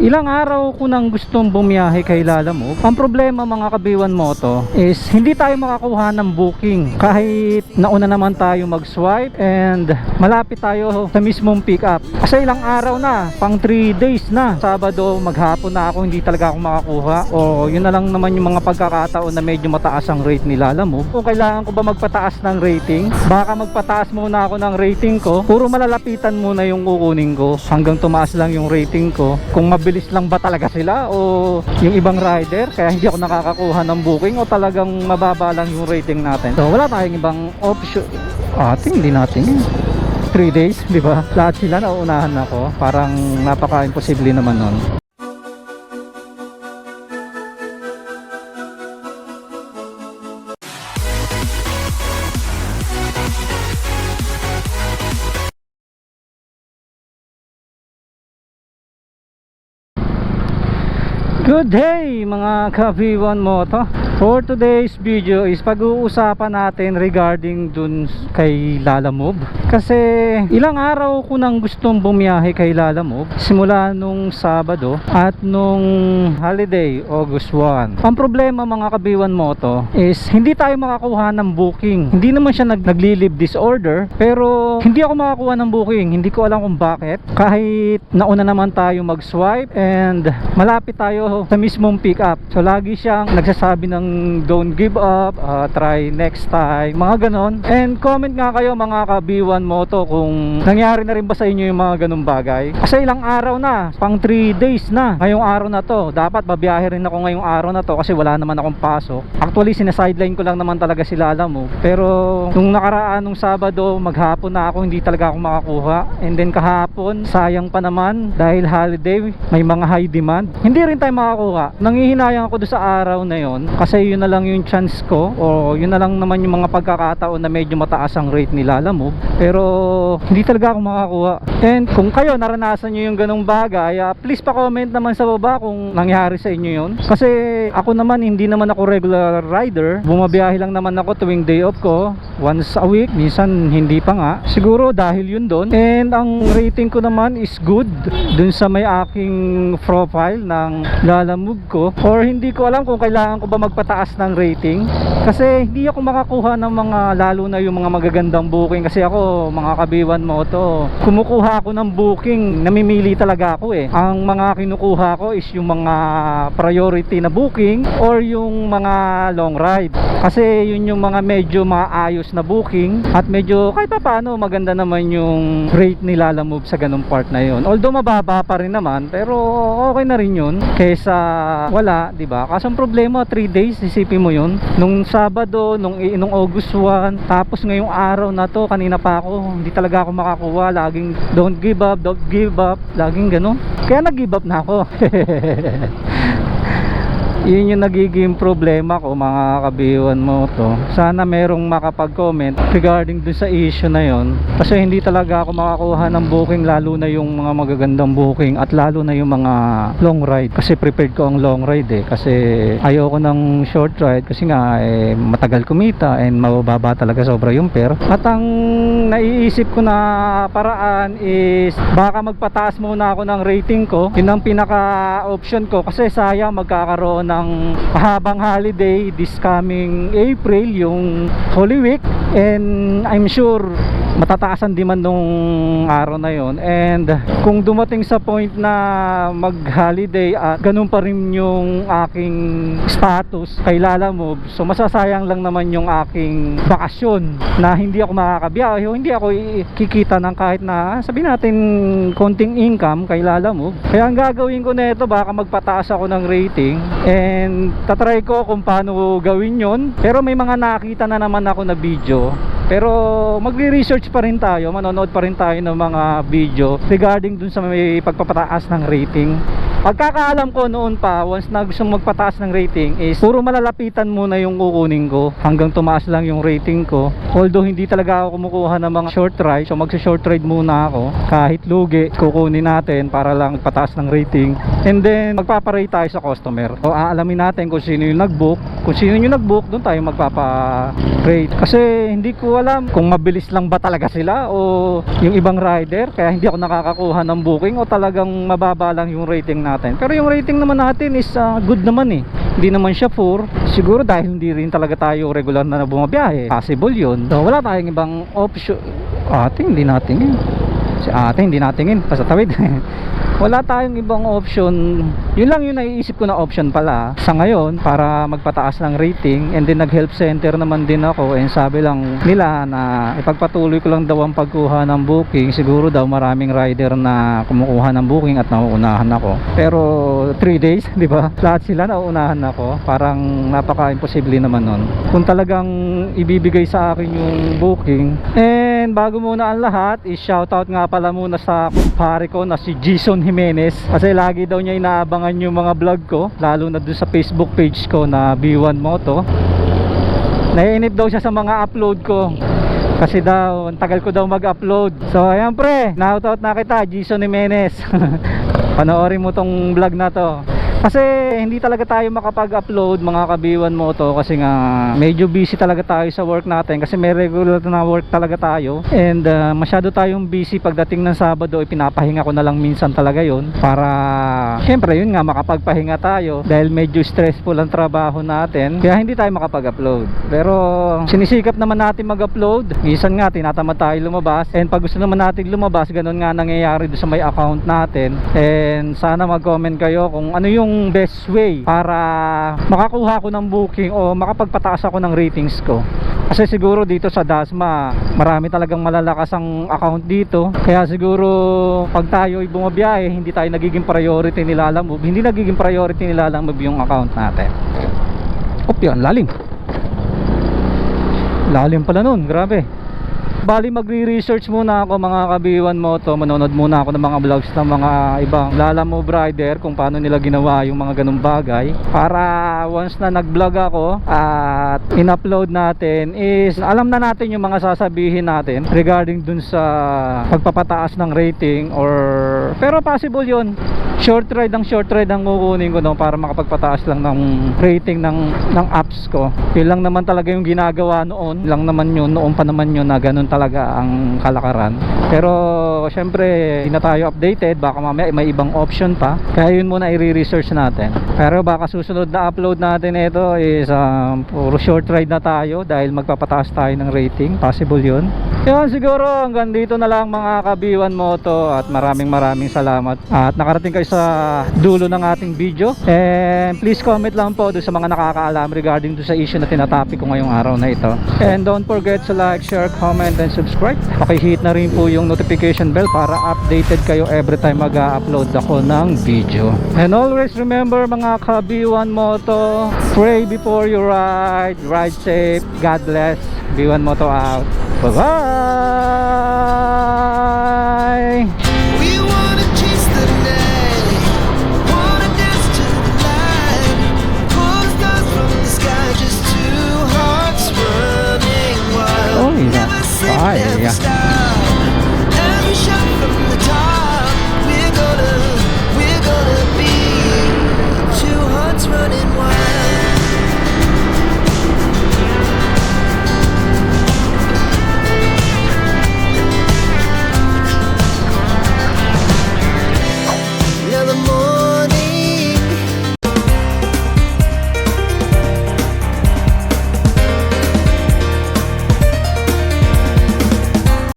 Ilang araw ko nang gustong bumiyahe kay Lala Move. Ang problema mga kabiwan mo to is hindi tayo makakuha ng booking. Kahit nauna naman tayo mag-swipe and malapit tayo sa mismong pick up. Kasi ilang araw na, pang 3 days na. Sabado, maghapon na ako, hindi talaga ako makakuha. O yun na lang naman yung mga pagkakataon na medyo mataas ang rate ni Lala Move. Kung kailangan ko ba magpataas ng rating, baka magpataas muna ako ng rating ko. Puro malalapitan muna yung kukunin ko hanggang tumaas lang yung rating ko. Kung mabilis lang ba talaga sila o yung ibang rider kaya hindi ako nakakakuha ng booking o talagang mababa lang yung rating natin. So wala tayong ibang option. Ating hindi natin yun. 3 days, di ba? Lahat sila nauunahan ako. Parang napaka-imposible naman nun. Good day mga ka-V1 Moto For today's video is pag-uusapan natin regarding dun kay Lala Move Kasi ilang araw ko nang gustong bumiyahe kay Lala Move Simula nung Sabado at nung holiday August 1 Ang problema mga ka-V1 Moto is hindi tayo makakuha ng booking. Hindi naman siya nag nagli-leave disorder Pero hindi ako makakuha ng booking. Hindi ko alam kung bakit. Kahit nauna naman tayo mag-swipe and malapit tayo sa mismong pick up. So lagi siyang nagsasabi ng don't give up, uh, try next time, mga ganon. And comment nga kayo mga ka B1 Moto kung nangyari na rin ba sa inyo yung mga ganong bagay. Kasi ilang araw na, pang 3 days na ngayong araw na to. Dapat babiyahe rin ako ngayong araw na to kasi wala naman akong pasok. Actually sinasideline ko lang naman talaga sila alam mo. Pero nung nakaraan nung Sabado, maghapon na ako hindi talaga ako makakuha. And then kahapon, sayang pa naman dahil holiday, may mga high demand. Hindi rin tayo makakuha. Nangihinayang ako doon sa araw na yon kasi yun na lang yung chance ko o yun na lang naman yung mga pagkakataon na medyo mataas ang rate ni Lala Move. Pero hindi talaga ako makakuha. And kung kayo naranasan nyo yung ganong bagay, ah, please pa-comment naman sa baba kung nangyari sa inyo yun. Kasi ako naman hindi naman ako regular rider. Bumabiyahe lang naman ako tuwing day off ko once a week. Minsan hindi pa nga. Siguro dahil yun doon. And ang rating ko naman is good dun sa may aking profile ng Lala Move ko. Or hindi ko alam kung kailangan ko ba magpataas ng rating. Kasi hindi ako makakuha ng mga lalo na yung mga magagandang booking. Kasi ako mga kabiwan mo to. Kumukuha ako ng booking. Namimili talaga ako eh. Ang mga kinukuha ko is yung mga priority na booking or yung mga long ride. Kasi yun yung mga medyo maayos na booking at medyo kahit pa paano maganda naman yung rate ni Lala Move sa ganung part na yun. Although mababa pa rin naman pero okay na rin yun kaysa wala, 'di ba? Kaso ang problema 3 days isipin mo yun. Nung Sabado, nung nung August 1, tapos ngayong araw na to kanina pa ako, hindi talaga ako makakuha. Laging don't give up, don't give up, laging ganun. Kaya nag-give up na ako. yun yung nagiging problema ko mga kabiwan mo to. Sana merong makapag-comment regarding dun sa issue na yon kasi hindi talaga ako makakuha ng booking lalo na yung mga magagandang booking at lalo na yung mga long ride. Kasi prepared ko ang long ride eh. Kasi ayoko ng short ride kasi nga eh, matagal kumita and mababa talaga sobra yung fare. At ang naiisip ko na paraan is baka magpataas muna ako ng rating ko. Yun ang pinaka option ko kasi sayang magkakaroon ng mahabang holiday this coming April yung Holy Week. And I'm sure matataas ang demand nung araw na yon and kung dumating sa point na mag holiday at ganun pa rin yung aking status kay Lala Move so masasayang lang naman yung aking bakasyon na hindi ako makakabiyahe hindi ako kikita ng kahit na sabihin natin konting income kay Lala Move. Kaya ang gagawin ko nito baka magpataas ako ng rating and tatry ko kung paano gawin yon pero may mga nakita na naman ako na video pero magre-research pa rin tayo, manonood pa rin tayo ng mga video regarding dun sa may pagpapataas ng rating. Pagkakaalam ko noon pa, once na gusto magpataas ng rating is puro malalapitan muna yung kukunin ko hanggang tumaas lang yung rating ko. Although hindi talaga ako kumukuha ng mga short ride, so magsa-short ride muna ako. Kahit lugi, kukunin natin para lang pataas ng rating. And then magpaparate tayo sa customer. O aalamin natin kung sino yung nag-book. Kung sino yung nag-book, doon tayo magpapa-rate. Kasi hindi ko alam kung mabilis lang ba talaga sila o yung ibang rider kaya hindi ako nakakakuha ng booking o talagang mababa lang yung rating natin. Pero yung rating naman natin is ah, good naman eh. Hindi naman siya 4. Siguro dahil hindi rin talaga tayo regular na bumabiyahe. Possible yun. So wala tayong ibang option. Ate, hindi natingin. Si ate, hindi natingin. Basta tawid. wala tayong ibang option. Yun lang yung naiisip ko na option pala sa ngayon para magpataas ng rating. And then nag-help center naman din ako. And sabi lang nila na ipagpatuloy ko lang daw ang pagkuha ng booking. Siguro daw maraming rider na kumukuha ng booking at nauunahan ako. Pero 3 days, di ba? Lahat sila nauunahan ako. Parang napaka-imposible naman nun. Kung talagang ibibigay sa akin yung booking. And bago muna ang lahat, i-shoutout nga pala muna sa kumpare ko na si Jason Jimenez. Kasi lagi daw niya inaabangan yung mga vlog ko. Lalo na dun sa Facebook page ko na B1 Moto. Naiinip daw siya sa mga upload ko. Kasi daw, ang tagal ko daw mag-upload. So, ayan pre, na-outout na kita, Jason Jimenez. Panoorin mo tong vlog na to. Kasi hindi talaga tayo makapag-upload mga kabiwan mo to kasi nga medyo busy talaga tayo sa work natin kasi may regular na work talaga tayo. And uh, masyado tayong busy pagdating ng Sabado ipinapahinga ko na lang minsan talaga yon para syempre yun nga makapagpahinga tayo dahil medyo stressful ang trabaho natin. Kaya hindi tayo makapag-upload. Pero sinisikap naman natin mag-upload. Minsan nga tinatamad tayo lumabas. And pag gusto naman natin lumabas ganun nga nangyayari doon sa may account natin. And sana mag-comment kayo kung ano yung best way para makakuha ko ng booking o makapagpataas ako ng ratings ko. Kasi siguro dito sa Dasma marami talagang malalakas ang account dito. Kaya siguro pag tayo ay bumabiyahe hindi tayo nagiging priority nila Lalamove hindi nagiging priority nila Lalamove yung account natin. Op yan lalim. Lalim pala nun grabe Bali magre-research muna ako mga kabiwan mo to. Manonood muna ako ng mga vlogs ng mga ibang Lala Move rider Kung paano nila ginawa yung mga ganung bagay. Para once na nag-vlog ako At in-upload natin Is alam na natin yung mga sasabihin natin Regarding dun sa pagpapataas ng rating Or Pero possible yun. Short ride ang short ride ang kukunin ko no, Para makapagpataas lang ng rating ng, ng apps ko. Yun lang naman talaga yung ginagawa noon. Lang naman yun Noon pa naman yun na ganun talaga ang kalakaran. Pero syempre hindi na tayo updated. Baka mamaya may ibang option pa. Kaya yun muna i-research natin. Pero baka susunod na upload natin ito is um, puro short ride na tayo dahil magpapataas tayo ng rating. Possible yun. Yun siguro hanggang dito na lang mga kabiwan moto. At maraming maraming salamat. At nakarating kayo sa dulo ng ating video. And please comment lang po doon sa mga nakakaalam regarding doon sa issue na tinatopic ko ngayong araw na ito. And don't forget to like, share, comment and subscribe. Pakihit na rin po yung notification bell para updated kayo every time mag-upload ako ng video. And always remember mga kabiwan moto pray before you ride. Ride safe. God bless. B1 Moto out. Bye bye Bye.